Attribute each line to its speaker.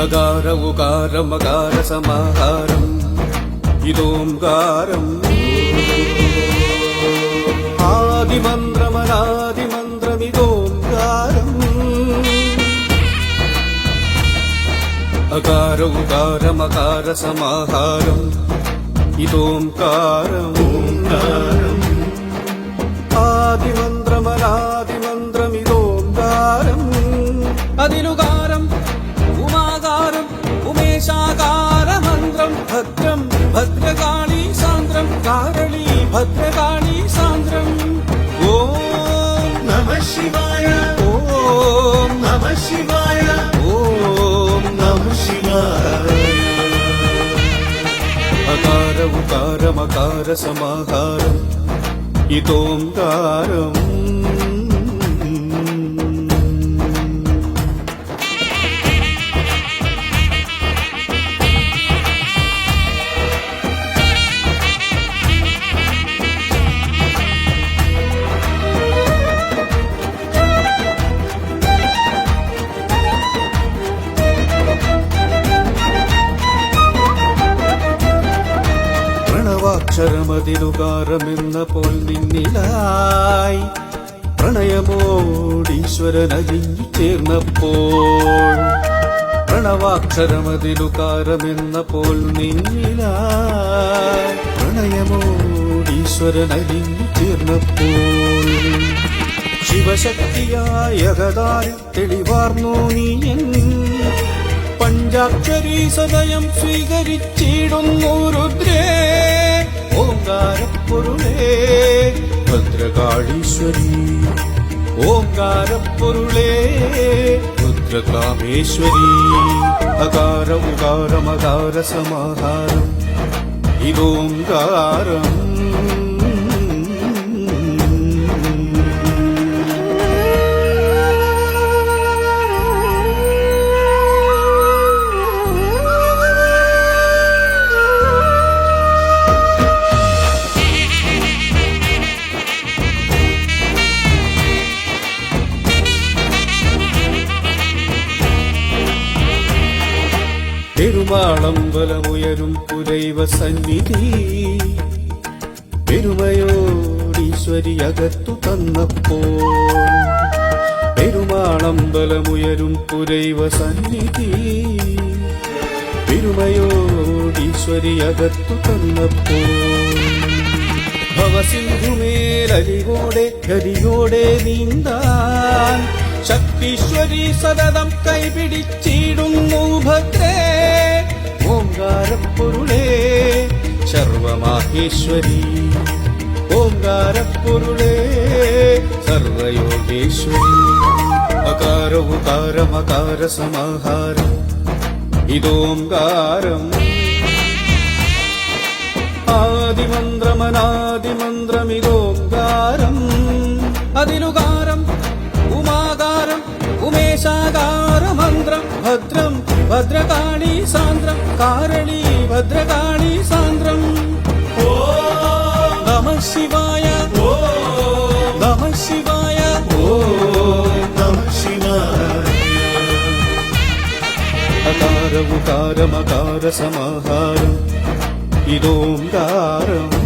Speaker 1: అగార ఉకారమగార సమాహారం ఇదోంకారం ఆదిమంద్రమనాదిమంద్రమిదోంకారం అకార ఉకారమకార సమాహారం ఇదోంకారం. ఆదిమంత్రమనాది ఆదిమంద్రమనాదిమంద్రమిదోంకారం అదిలుగా భద్రకాళీ సాంద్రం. ఓం నమ
Speaker 2: శివాయ.
Speaker 1: ఓం నమ
Speaker 2: శివాయ.
Speaker 1: ఓం నమ శివాయ. అకార ఉకారమకార సమాకారం ఇతోంకారం. പ്രണവാക്ഷരമതിലുകാരമെന്ന പോൽ നിന്നിലായി. പ്രണയമോടീശ്വരനലിഞ്ഞു ചേർന്നപ്പോൾ പ്രണവാക്ഷരമതിലുകാരമെന്ന പോൽ നിന്നിലായി. പ്രണയമോടീശ്വരനലിഞ്ഞു ചേർന്നപ്പോൾ ശിവശക്തിയായ കഥാരി തെളിവാർന്നു നീ പഞ്ചാക്ഷരി സദയം സ്വീകരിച്ചിടുന്നു രുദ്രേ. ஓங்கார பொருளே. பத்ரகாளீஸ்வரி. ஓங்கார பொருளே. ருத்ரகாமேஸ்வரி அகார உகாரம் அகார சமாகாரம். இதோங்காரம் പെരുമാളമ്പലമുയരും പുരൈവ സന്നിധി. പെരുമയോടീശ്വരി അകത്തു പെരുമാളം പെരുമാളമ്പലമുയരും പുരൈവ സന്നിധി. പെരുമയോടീശ്വരി അകത്തു തന്നപ്പോൾ ഭവസിന്ധുമേലരികോടെ ഹരിയോടെ നീന്താൻ ശക്തീശ്വരി സതതം കൈപിടിച്ചിടുന്നു ഭദ്രേ. ഓങ്കാരപ്പൊരുളേ സർവമാഹേശ്വരി. ഓങ്കാരപ്പൊരുളേ സർവയോഗേശ്വരി. അകാര ഉകാര മകാര സമാഹാരം. ഇതോങ്കാരം. ആദിമന്ത്രമനാദിമന്ത്രമിതോങ്കാരം. അതിലുകാരം उमेशागारमन्त्रं भद्रं भद्रकाणी सान्द्रं कारणी भद्रकाणी सान्द्रम् ओ नमः शिवाय ओ नमः शिवाय ओ नमः
Speaker 2: शिवाय
Speaker 1: अकार उकारमकार समाहारम् इदोङ्कारम्